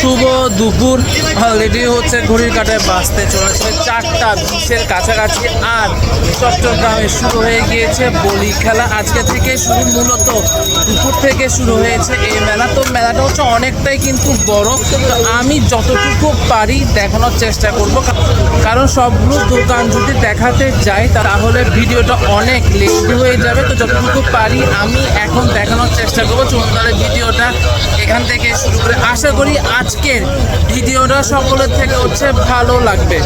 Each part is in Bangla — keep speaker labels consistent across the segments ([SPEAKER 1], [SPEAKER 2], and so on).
[SPEAKER 1] শুভ দুপুর। অলরেডি হচ্ছে, ঘড়ির কাটায় বাঁচতে চলেছে চারটা বিশের কাছাকাছি। আর চট্টগ্রামে শুরু হয়ে গিয়েছে বলি খেলা। আজকে থেকে শুরু মূলত দুপুর থেকে শুরু হয়েছে এই মেলা। তো মেলাটা হচ্ছে অনেকটাই কিন্তু বড়। তো আমি যতটুকু পারি দেখানোর চেষ্টা করব। সবগুলো দোকান যদি দেখাতে যাই, তাহলে ভিডিওটা অনেক লেন্দি হয়ে যাবে। তো যতটুকু পারি আমি এখন দেখানোর চেষ্টা করব। চলুন ভিডিওটা এখান থেকে শুরু করে আশা করি আজকের ভিডিওটা সকলের থেকে হচ্ছে ভালো লাগবে।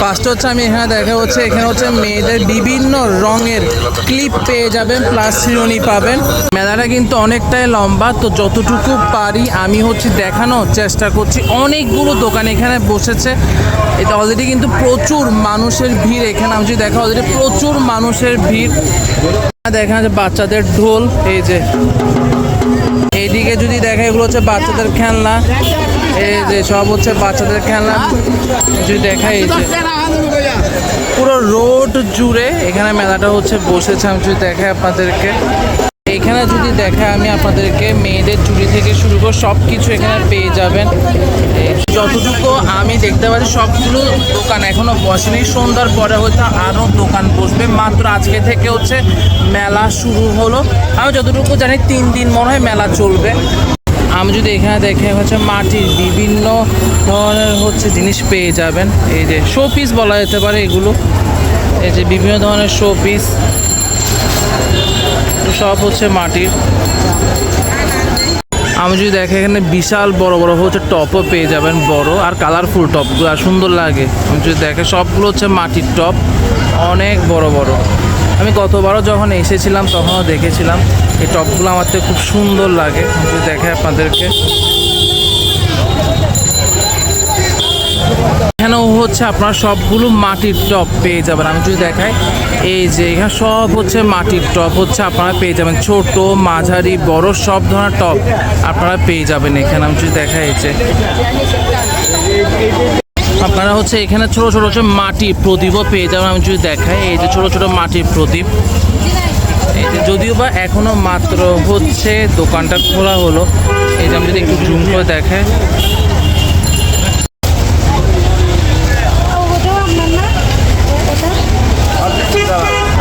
[SPEAKER 1] ফার্স্ট হচ্ছে আমি এখানে দেখা হচ্ছে, এখানে হচ্ছে মেয়েদের বিভিন্ন রঙের ক্লিপ পেয়ে যাবেন প্লাস শিরোনি পাবেন। মেলাটা কিন্তু অনেকটাই লম্বা, তো যতটুকু পারি আমি হচ্ছে দেখানোর চেষ্টা করছি। অনেকগুলো দোকান এখানে বসেছে। এটা অলরেডি কিন্তু প্রচুর মানুষের ভিড় এখানে, আমি যদি দেখা অলরেডি প্রচুর মানুষের ভিড়। দেখা যাচ্ছে বাচ্চাদের ঢোল, এই যে। এইদিকে যদি দেখা এগুলো হচ্ছে বাচ্চাদের খেলনা। যে সব হচ্ছে বাচ্চাদের খেলনা। যদি দেখা এই পুরো রোড জুড়ে এখানে মেলাটা হচ্ছে বসেছে, আমি যদি দেখাই আপনাদেরকে। এখানে যদি দেখা আমি আপনাদেরকে, মেয়েদের চুরি থেকে শুরু করে সব কিছু এখানে পেয়ে যাবেন। যতটুকু আমি দেখতে পাচ্ছি, সবগুলো দোকান এখনও বসেনি। সন্ধ্যার পরে হয়তো আরও দোকান বসবে। মাত্র আজকে থেকে হচ্ছে মেলা শুরু হলো। আমি যতটুকু জানি, তিন দিন মনে হয় মেলা চলবে। আমি যদি এখানে দেখে হচ্ছে মাটির বিভিন্ন ধরনের হচ্ছে জিনিস পেয়ে যাবেন, এই যে শো পিস বলা যেতে পারে এগুলো, এই যে বিভিন্ন ধরনের শো পিস সব হচ্ছে মাটির। আমি যদি দেখে এখানে বিশাল বড় বড় হচ্ছে টপও পেয়ে যাবেন, বড় আর কালারফুল টপগুলো আর সুন্দর লাগে। আমি যদি দেখে সবগুলো হচ্ছে মাটির টপ অনেক বড় বড়। আমি গতবারও যখন এসেছিলাম, তখনও দেখেছিলাম। এই টপগুলো আমার থেকে খুব সুন্দর লাগে। যদি দেখে আপনাদেরকে। এখানেও হচ্ছে আপনার সবগুলো মাটির টপ পেয়ে যাবেন। আমি যদি দেখাই, এই যে এখানে সব হচ্ছে মাটির টপ হচ্ছে আপনারা পেয়ে যাবেন। ছোট, মাঝারি, বড় সব ধরনের টপ আপনারা পেয়ে যাবেন এখানে। আমি যদি দেখাই যে। আপনারা হচ্ছে এখানে ছোট ছোট হচ্ছে মাটির প্রদীপও পেয়ে যাবেন। আমি যদি দেখাই, এই যে ছোট ছোট মাটির প্রদীপ। যদিও বা এখনও মাত্র হচ্ছে, দোকানটা খোলা হলো। এই যে আমি যদি একটু জুম করে দেখাই।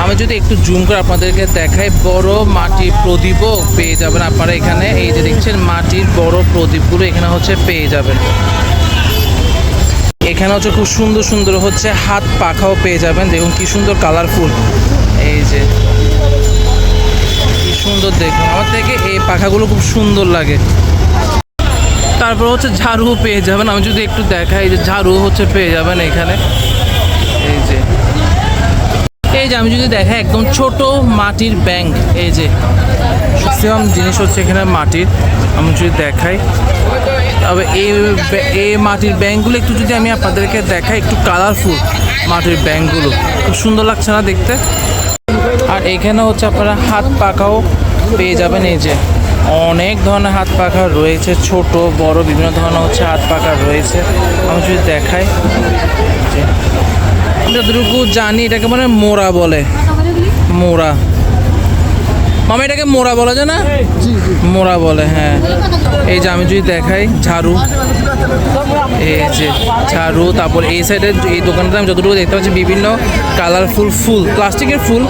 [SPEAKER 1] আমি যদি একটু জুম করে আপনাদেরকে দেখাই, বড় মাটির প্রদীপও পেয়ে যাবেন আপনারা এখানে। এই যে দেখছেন, মাটির বড় প্রদীপগুলো এখানে হচ্ছে পেয়ে যাবেন। এখানে হচ্ছে খুব সুন্দর সুন্দর হচ্ছে হাত পাখাও পেয়ে যাবেন। দেখুন কি সুন্দর কালারফুল এই যে সুন্দর দেখুন। আমার থেকে এই পাখাগুলো খুব সুন্দর লাগে। তারপর হচ্ছে ঝাড়ু পেয়ে যাবেন। আমি যদি একটু দেখাই যে ঝাড়ু হচ্ছে পেয়ে যাবেন এখানে। এই যে। এই যে, আমি যদি দেখাই একদম ছোট মাটির ব্যাংক। এই যে ম্যাক্সিমাম জিনিস হচ্ছে এখানে মাটির। আমি যদি দেখাই, তবে এই এই মাটির ব্যাংকগুলো একটু যদি আমি আপনাদেরকে দেখাই, একটু কালারফুল মাটির ব্যাংকগুলো। খুব সুন্দর লাগছে না দেখতে? আর এখানে হচ্ছে আপনারা হাত পাখাও পেয়ে যাবেন, এই যে অনেক ধরনের হাত পাখা রয়েছে, ছোট, বড়, বিভিন্ন ধরনের হচ্ছে হাত পাখা রয়েছে। আমি যদি দেখাই যে। যতটুকু জানি, এটাকে মানে মোড়া বলে। মোড়া মামা, এটাকে মোড়া বলা যায় না? মোড়া বলে হ্যাঁ। এই যে আমি যদি দেখাই, ঝাড়ু। এই যে ঝাড়ু, তারপর এই সাইডে এই দোকানটা আমি যতটুকু দেখতে পাচ্ছি, বিভিন্ন কালারফুল ফুল, প্লাস্টিকের ফুল।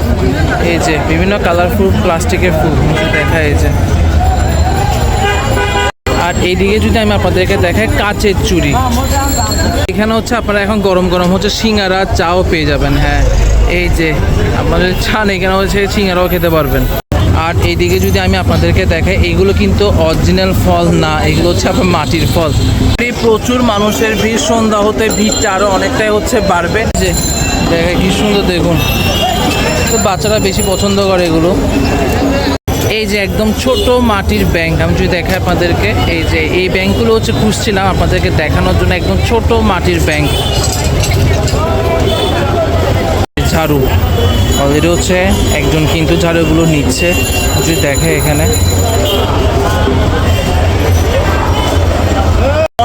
[SPEAKER 1] এই যে বিভিন্ন কালারফুল প্লাস্টিকের ফুল যদি দেখাই, এই যে। আর এইদিকে যদি আমি আপনাদেরকে দেখাই, কাচের চুড়ি। এখানে হচ্ছে আপনারা এখন গরম গরম হচ্ছে সিঙ্গারা, চাও পেয়ে যাবেন হ্যাঁ। এই যে আপনাদের চান, এখানে হচ্ছে সিঙ্গারাও খেতে পারবেন। আর এইদিকে যদি আমি আপনাদেরকে দেখাই, এইগুলো কিন্তু অরিজিনাল ফল না, এগুলো হচ্ছে আপনার মাটির ফল। প্রচুর মানুষের ভিড়, সন্ধ্যা হতে ভিড়টা আরও অনেকটাই হচ্ছে বাড়বে। যে দেখে কি সুন্দর দেখুন। তো বাচ্চারা বেশি পছন্দ করে এগুলো। এই যে একদম ছোট মাটির ব্যাংক, আমি যদি দেখাই আপনাদেরকে, এই যে এই ব্যাংকগুলো হচ্ছে খুঁজছিলাম আপনাদেরকে দেখানোর জন্য, একদম ছোট মাটির ব্যাংক। ঝাড়ু। অলরেডি হচ্ছে, একজন কিন্তু ঝাড়ুগুলো নিচ্ছে। যদি দেখে এখানে।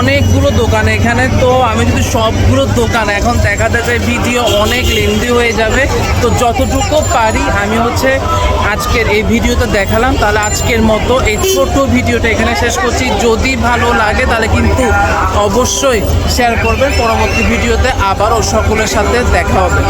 [SPEAKER 1] অনেকগুলো দোকান এখানে, তো আমি যদি সবগুলো দোকান এখন দেখাতে চাই, ভিডিও অনেক লেন্দি হয়ে যাবে। তো যতটুকু পারি, আমি হচ্ছে আজকের এই ভিডিওতে দেখালাম। তাহলে আজকের মতো এই ছোট ভিডিওটা এখানে শেষ করছি। যদি ভালো লাগে, তাহলে কিন্তু অবশ্যই শেয়ার করবেন। পরবর্তী ভিডিওতে আবারও সকলের সাথে দেখা হবে।